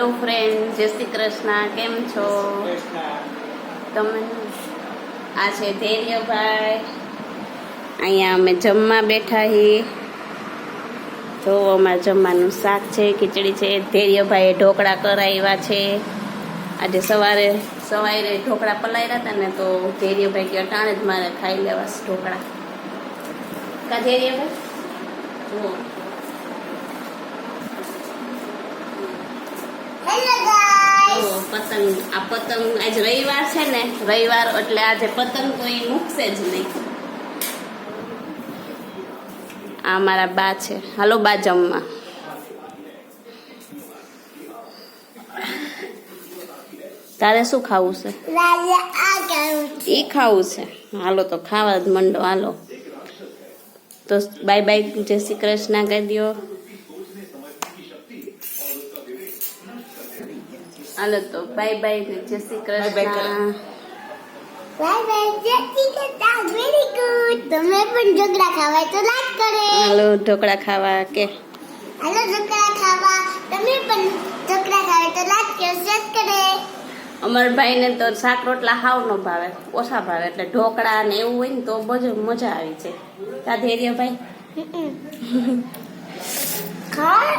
Hello friend જય શ્રી કૃષ્ણ. કેમ છો? તમે? આ છે ધૈર્યભાઈ. અહીંયા અમે જમવા બેઠા હી. જો અમારે જમવાનું શાક છે, ખીચડી છે. ધૈર્યભાઈએ ઢોકળા કરાવ્યા છે. આજે સવારે સવારે ઢોકળા પલાવ્યા હતા ને તો ધૈર્યભાઈ કે અટાણે જ મારે ખાઈ લેવા ઢોકળા. કા ધૈર્યભાઈ? જુઓ હેલો ગાઈસ તો પતંગ આ પતંગ આજ રવિવાર છે ને રવિવાર એટલે આજે પતંગ કોઈ મૂકશે જ નહીં. આ મારા બા છે. હાલો બા જમવા. તારે શું ખાવું છે? એ ખાવું છે. હાલો તો ખાવા જ મંડો. હાલો. તો બાય બાય જય શ્રી કૃષ્ણ કહી દો હાલો તો બાય બાય જય શ્રી કૃષ્ણ. બાય બાય જય શ્રી કૃષ્ણ. વેરી ગુડ તમે પણ ઢોકળા ખાવા તો લાઈક કરે. હાલો ઢોકળા ખાવા કે. હાલો ઢોકળા ખાવા. તમે પણ ઢોકળા ખાવા તો લાઈક કરો શેર કરે. અમારા ભાઈને તો શાક રોટલા હાવ નો ભાવે ઓછા ભાવે. એટલે ઢોકળા ને એવું હોય ને તો બહુ મજા આવી છે. તા ધૈર્ય ભાઈ ખા.